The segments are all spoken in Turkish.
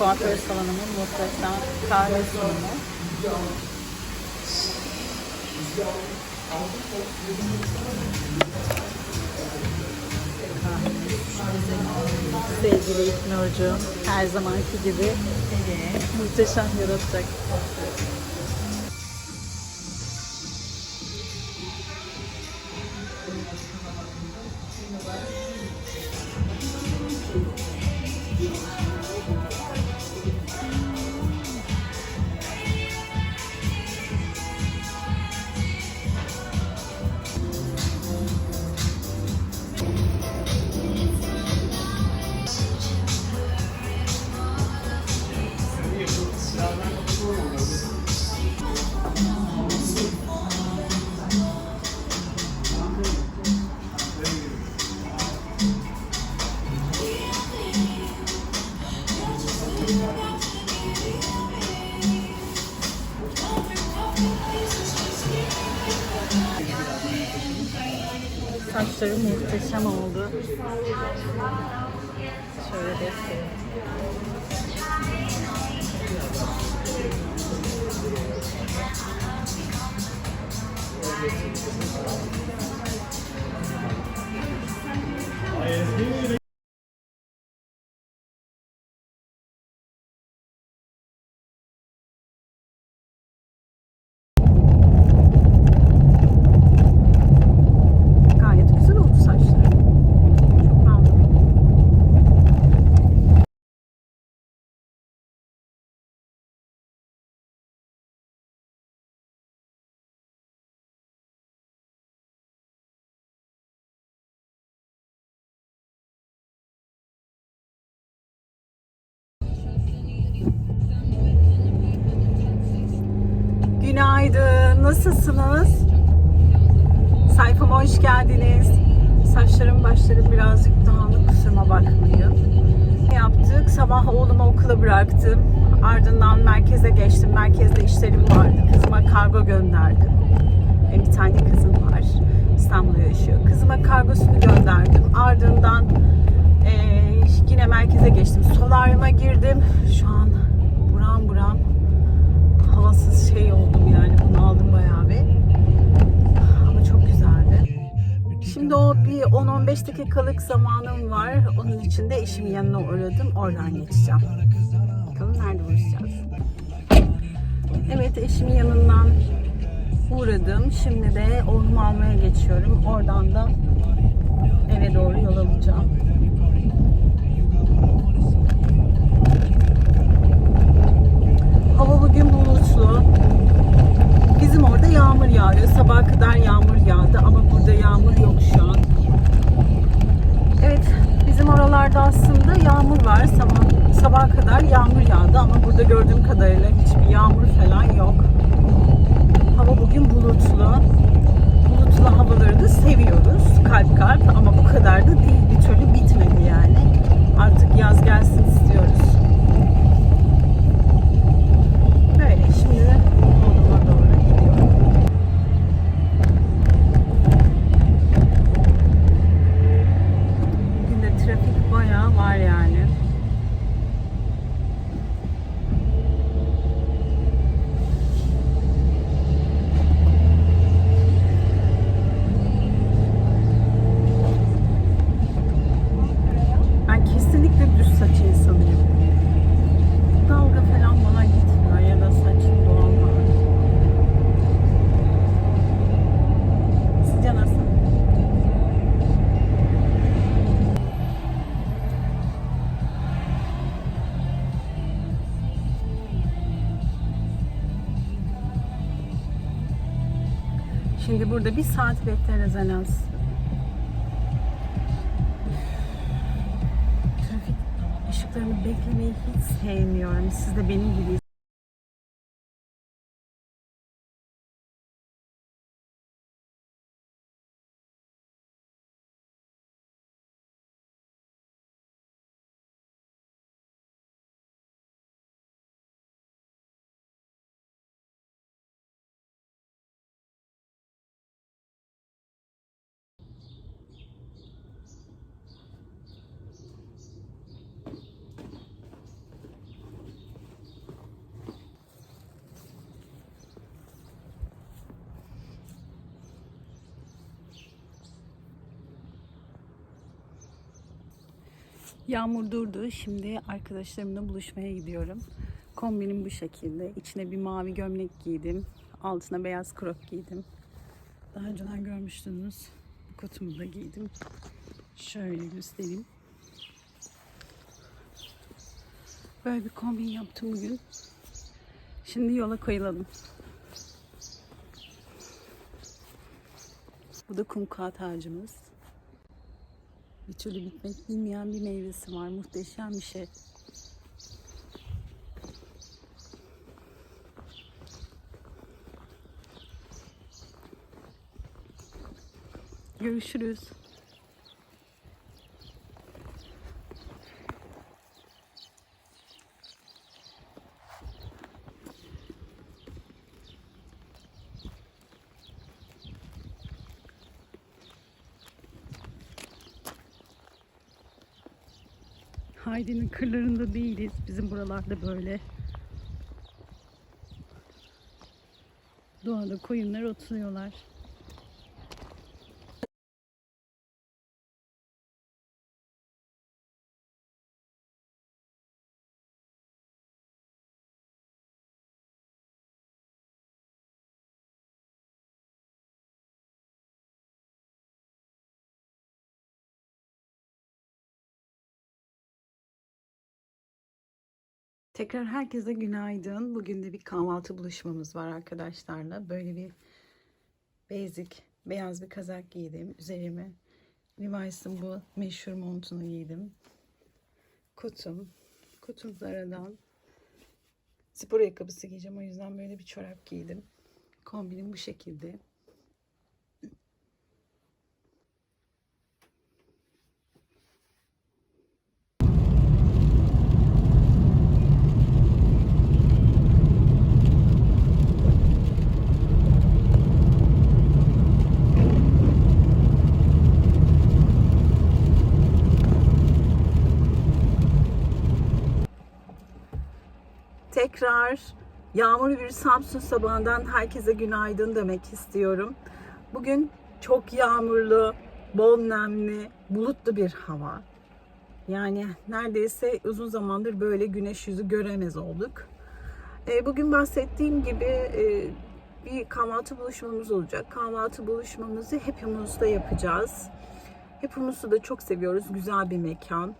kuaför salonumun muhteşem kahve sunumu. Sevgili İlknur'cuğum, her zamanki gibi muhteşem yaratacak. Saçları muhteşem oldu. Şöyle göstereyim. Günaydın. Nasılsınız? Sayfama hoş geldiniz. Saçlarım başlarım birazcık dağınık kusuruma bakmayın. Yaptık? Sabah oğlumu okula bıraktım. Ardından merkeze geçtim. Merkezde işlerim vardı. Kızıma kargo gönderdim. Benim bir tane kızım var. İstanbul'da yaşıyor. Kızıma kargosunu gönderdim. Ardından eee, yine merkeze geçtim. Solaryuma girdim. Bir 10-15 dakikalık zamanım var. Onun için de eşimin yanına uğradım. Oradan geçeceğim. Bakalım nerede buluşacağız. Evet eşimin yanından uğradım. Şimdi de oğlumu almaya geçiyorum. Oradan da eve doğru yol alacağım. Hava bugün bulutlu. Bizim orada yağmur yağıyor. Sabaha kadar yağmur yağdı ama burada yağmur yok şu an. Evet, bizim oralarda aslında yağmur var. Sabah, sabaha kadar yağmur yağdı ama burada gördüğüm kadarıyla hiçbir yağmur falan yok. Hava bugün bulutlu. Bulutlu havaları da seviyoruz. Kalp kalp ama bu kadar da değil. Bir türlü bitmedi burada bir saat bekleriz en az. Trafik ışıklarını beklemeyi hiç sevmiyorum. Siz de benim gibi Yağmur durdu. Şimdi arkadaşlarımla buluşmaya gidiyorum. Kombinim bu şekilde. İçine bir mavi gömlek giydim. Altına beyaz crop giydim. Daha önceden görmüştünüz. Bu kotumu da giydim. Şöyle göstereyim. Böyle bir kombin yaptım bugün. Şimdi yola koyulalım. Bu da kum kağıt ağacımız. Bir türlü bitmek bilmeyen bir meyvesi var. Muhteşem bir şey. Görüşürüz. Haydi'nin kırlarında değiliz. Bizim buralarda böyle. Doğada koyunlar oturuyorlar. Tekrar herkese günaydın. Bugün de bir kahvaltı buluşmamız var arkadaşlarla. Böyle bir basic beyaz bir kazak giydim. Üzerime Levi's'ın bu meşhur montunu giydim. Kutum. Kutum Zara'dan spor ayakkabısı giyeceğim. O yüzden böyle bir çorap giydim. Kombinim bu şekilde. Tekrar yağmurlu bir Samsun sabahından herkese günaydın demek istiyorum. Bugün çok yağmurlu, bol nemli, bulutlu bir hava. Yani neredeyse uzun zamandır böyle güneş yüzü göremez olduk. E, Bugün bahsettiğim gibi e, bir kahvaltı buluşmamız olacak. Kahvaltı buluşmamızı hepimiz de yapacağız. Hepimiz da çok seviyoruz. Güzel bir mekan.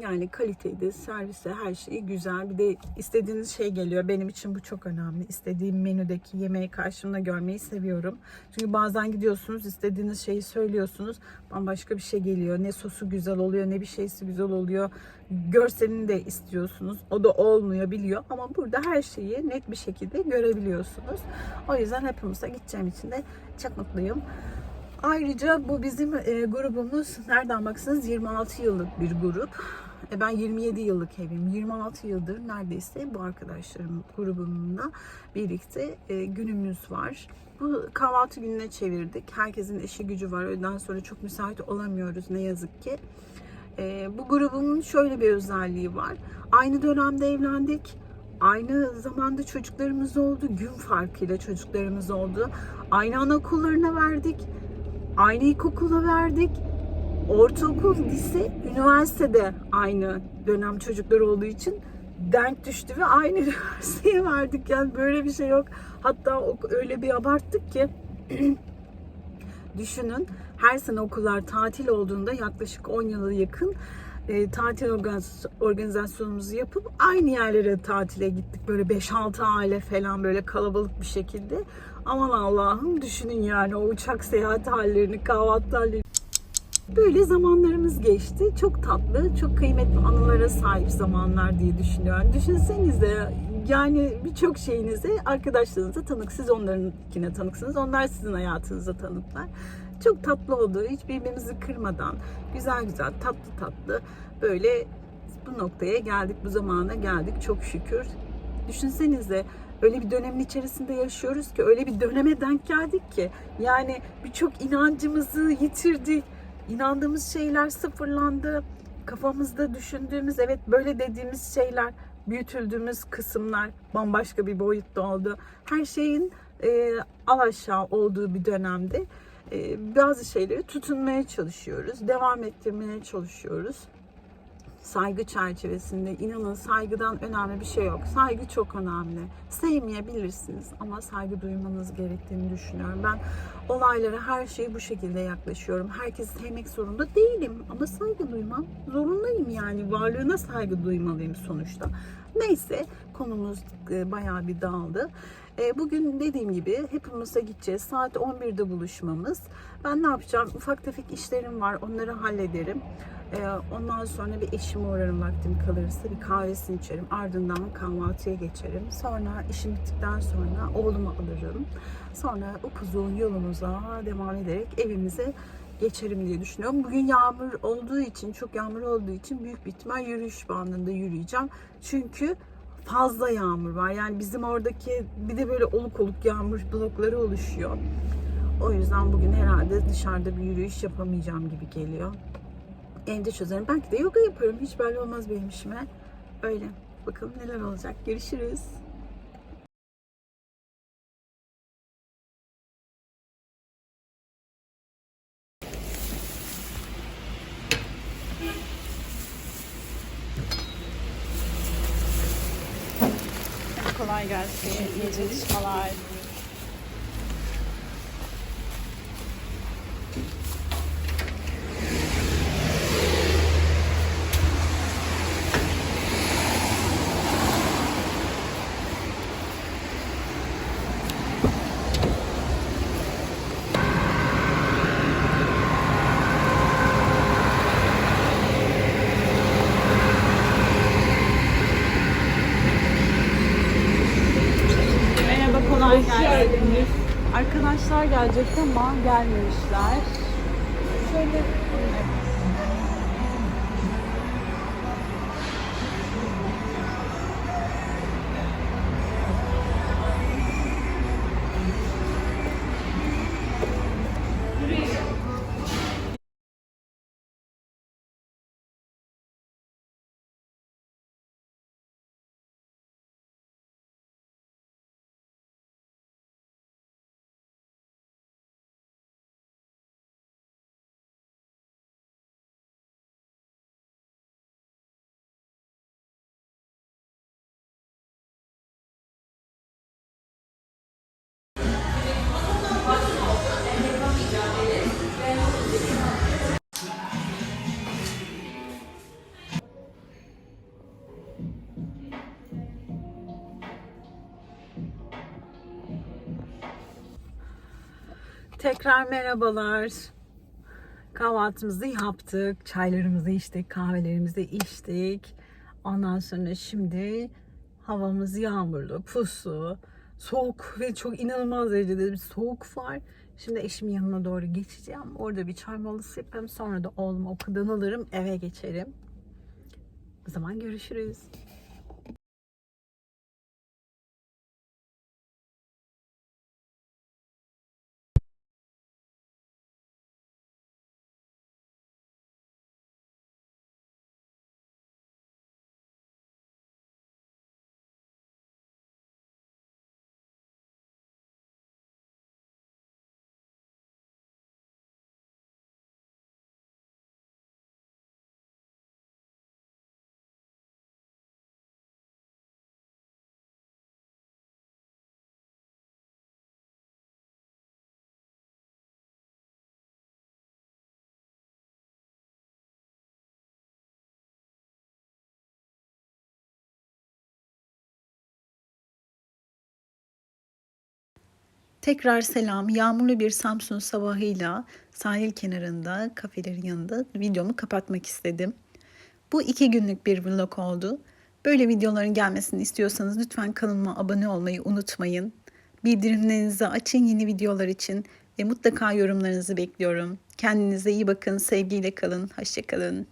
Yani kaliteydi, servise her şeyi güzel. Bir de istediğiniz şey geliyor. Benim için bu çok önemli. İstediğim menüdeki yemeği karşımda görmeyi seviyorum. Çünkü bazen gidiyorsunuz, istediğiniz şeyi söylüyorsunuz. Bambaşka bir şey geliyor. Ne sosu güzel oluyor, ne bir şeysi güzel oluyor. Görselini de istiyorsunuz. O da olmuyor biliyor. Ama burada her şeyi net bir şekilde görebiliyorsunuz. O yüzden hepimize gideceğim için de çok mutluyum. Ayrıca bu bizim e, grubumuz nereden baksanız 26 yıllık bir grup. E, ben 27 yıllık evliyim. 26 yıldır neredeyse bu arkadaşlarım grubumla birlikte e, günümüz var. Bu kahvaltı gününe çevirdik. Herkesin işi gücü var. Öğleden sonra çok müsait olamıyoruz ne yazık ki. E, bu grubumun şöyle bir özelliği var. Aynı dönemde evlendik. Aynı zamanda çocuklarımız oldu. Gün farkıyla çocuklarımız oldu. Aynı anaokullarına verdik. Aynı ilkokula verdik. Ortaokul, lise, üniversitede aynı dönem çocuklar olduğu için denk düştü ve aynı üniversiteye verdik. Yani böyle bir şey yok. Hatta öyle bir abarttık ki düşünün her sene okullar tatil olduğunda yaklaşık 10 yıla yakın e, tatil organiz- organizasyonumuzu yapıp aynı yerlere tatile gittik. Böyle 5-6 aile falan böyle kalabalık bir şekilde. Aman Allah'ım düşünün yani o uçak seyahati hallerini, kahvaltı hallerini. Böyle zamanlarımız geçti. Çok tatlı, çok kıymetli anılara sahip zamanlar diye düşünüyorum. Düşünsenize yani birçok şeyinize arkadaşlarınıza tanık. Siz onlarınkine tanıksınız. Onlar sizin hayatınıza tanıklar. Çok tatlı oldu. Hiç birbirimizi kırmadan güzel güzel tatlı tatlı böyle bu noktaya geldik. Bu zamana geldik çok şükür. Düşünsenize öyle bir dönemin içerisinde yaşıyoruz ki öyle bir döneme denk geldik ki yani birçok inancımızı yitirdik. İnandığımız şeyler sıfırlandı. Kafamızda düşündüğümüz evet böyle dediğimiz şeyler büyütüldüğümüz kısımlar bambaşka bir boyutta oldu. Her şeyin e, al aşağı olduğu bir dönemde e, bazı şeyleri tutunmaya çalışıyoruz, devam ettirmeye çalışıyoruz. Saygı çerçevesinde inanın saygıdan önemli bir şey yok. Saygı çok önemli. Sevmeyebilirsiniz ama saygı duymanız gerektiğini düşünüyorum. Ben olaylara her şeyi bu şekilde yaklaşıyorum. Herkesi sevmek zorunda değilim ama saygı duymam zorundayım yani. Varlığına saygı duymalıyım sonuçta. Neyse konumuz e, bayağı bir dağıldı. E, Bugün dediğim gibi hepimize gideceğiz. Saat 11'de buluşmamız. Ben ne yapacağım? Ufak tefek işlerim var. Onları hallederim. E, Ondan sonra bir eşime uğrarım vaktim kalırsa. Bir kahvesini içerim. Ardından kahvaltıya geçerim. Sonra işim bittikten sonra oğlumu alırım. Sonra upuzun yolumuza devam ederek evimize geçerim diye düşünüyorum. Bugün yağmur olduğu için, çok yağmur olduğu için büyük bir ihtimal yürüyüş bandında yürüyeceğim. Çünkü fazla yağmur var. Yani bizim oradaki bir de böyle oluk oluk yağmur blokları oluşuyor. O yüzden bugün herhalde dışarıda bir yürüyüş yapamayacağım gibi geliyor. Evde çözerim. Belki de yoga yaparım. Hiç belli olmaz benim işime. Öyle. Bakalım neler olacak. Görüşürüz. Kolay gelsin. İyi çalışmalar. Merhaba, kolay geldiniz. Arkadaşlar gelecekti ama gelmemişler. Şöyle Tekrar merhabalar. Kahvaltımızı yaptık, çaylarımızı içtik, kahvelerimizi içtik. Ondan sonra şimdi havamız yağmurlu, puslu, soğuk ve çok inanılmaz derecede bir soğuk var. Şimdi eşimin yanına doğru geçeceğim. Orada bir çay molası yaparım. Sonra da oğlumu okuldan alırım, eve geçerim. O zaman görüşürüz. Tekrar selam. Yağmurlu bir Samsun sabahıyla sahil kenarında, kafelerin yanında videomu kapatmak istedim. Bu iki günlük bir vlog oldu. Böyle videoların gelmesini istiyorsanız lütfen kanalıma abone olmayı unutmayın. Bildirimlerinizi açın yeni videolar için ve mutlaka yorumlarınızı bekliyorum. Kendinize iyi bakın, sevgiyle kalın, hoşçakalın.